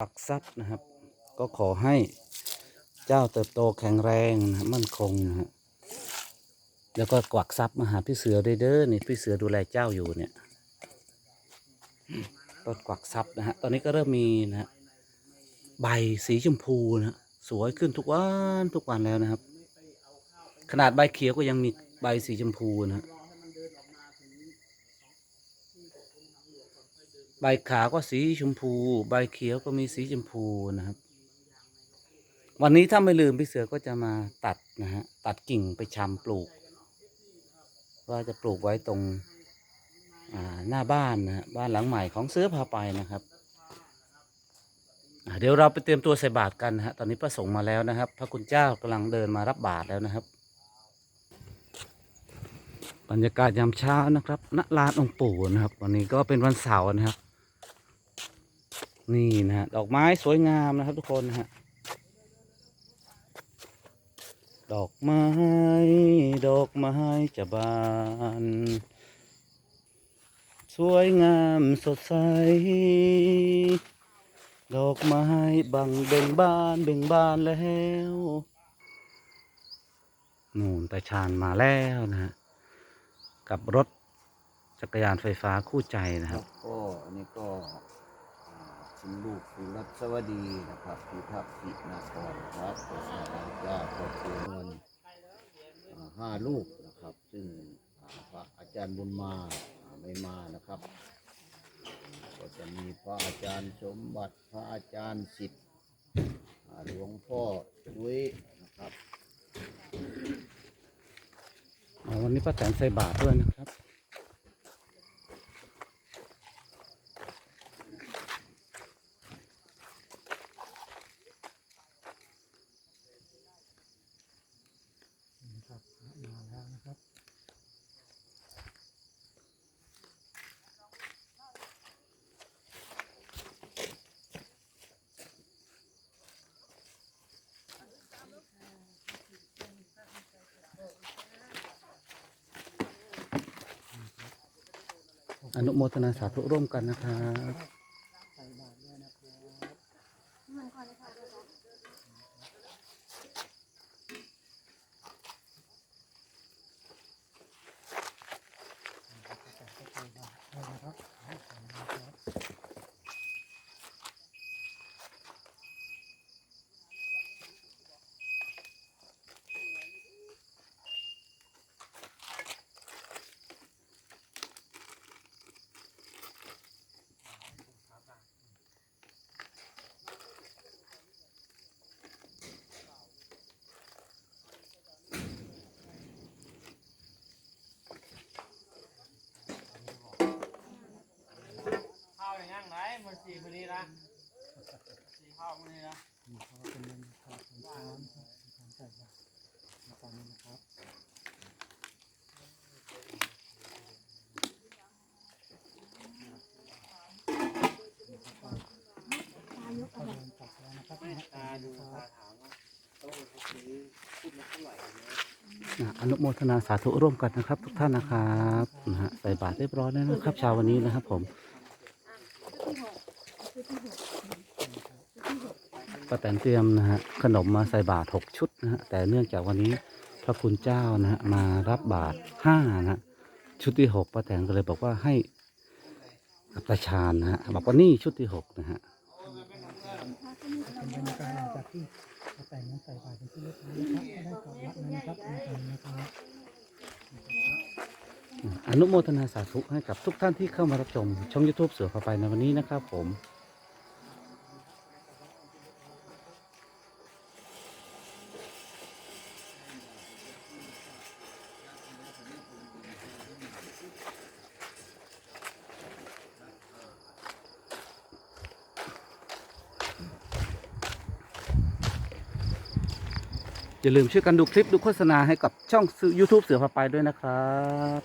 ปักทรัพย์นะครับ ก็ขอให้เจ้าเติบโตแข็งแรงนะมั่นคงนะฮะแล้วก็กวักทรัพย์มาหาพี่เสือด้วยเด้อนี่พี่เสือดูแลเจ้าอยู่เนี่ยต้นกวักทรัพย์นะฮะตอนนี้ก็เริ่มมีนะฮะใบสีชมพูนะฮะสวยขึ้นทุกวันทุกวันแล้วนะครับ ขนาดใบเขียวก็ยังมีใบสีชมพูนะฮะ ใบขาวก็สีชมพู ใบเขียวก็มีสีชมพูนะครับ วันนี้ถ้าไม่ลืมพี่เสือก็จะมาตัดนะฮะตัดกิ่งไปชำปลูก ว่าจะปลูกไว้ตรงหน้าบ้านนะฮะบ้านหลังใหม่ของเสือพาไปนะครับเดี๋ยวเราไปเตรียมตัวใส่บาตรกันนะฮะตอนนี้พระสงฆ์มาแล้วนะครับ พระคุณเจ้ากำลังเดินมารับบาตรแล้วนะครับ บรรยากาศยามเช้านะครับณลานองค์ปู่นะครับ วันนี้ก็เป็นวันเสาร์นะครับ นี่นะฮะดอกไม้สวยงามนะครับ ทุกคนนะฮะดอกไม้ ดอกไม้จะบาน สวยงามสดใส ดอกไม้บังเบ่งบานเบ่งบานแล้ว นู่นตาชานมาแล้วนะฮะ กับรถจักรยานไฟฟ้าคู่ใจนะครัรับก็อันนี้ก็อ่าคุณลูกคุณรัศวดีนะครับพิทักษ์กินากรครับขอสาธุเจ้าขอบคุณเงินอ่าห้าลูกนะครับ ซึ่งอ่าพระอาจารย์บุญมาอ่าไม่มานะครับ ก็จะมีพระอาจารย์สมบัติพระอาจารย์สิทธิ์อ่าหลวงพ่อดุ้ยนะครับ อ๋อวันนี้ ป้แตนใส่บาตรด้วยนะครับ มาแล้วนะครับ อนุโมทนาสาธุร่วมกันนะครับาวอย่างไรมันสีพอดีนะสีข้าวมันนี่นะตาดูตาถามว่าโต๊ะเขาซื้อพูดมาเท่าไหร่อนุโมทนาสาธุร่วมกันนะครับ ทุกท่านนะครับนะฮะใส่บาตรเรียบร้อยแล้วนะครับเช้าวันนี้นะครับผม ป้าแตนเตรียมนะฮะขนมมาใส่บาตรหกชุดนะฮะแต่เนื่องจากวันนี้พระคุณเจ้านะฮะมารับบาตรห้านะฮะชุดที่หกป้าแตนก็เลยบอกว่าให้กับตาชาญนะฮะบอกว่านี่ชุดที่หกนะฮะแต่งใส่บาตรเป็นที่เรียบร้อยนะครับก็ได้กลับมานะครับนะครับอนุโมทนาสาธุให้กับทุกท่านที่เข้ามารับชมช่องยูทูบเสือพาไปในวันนี้นะครับผม อย่าลืมช่วยกันดูคลิปดูโฆษณาให้กับช่อง YouTube เสือพาไปด้วยนะครับ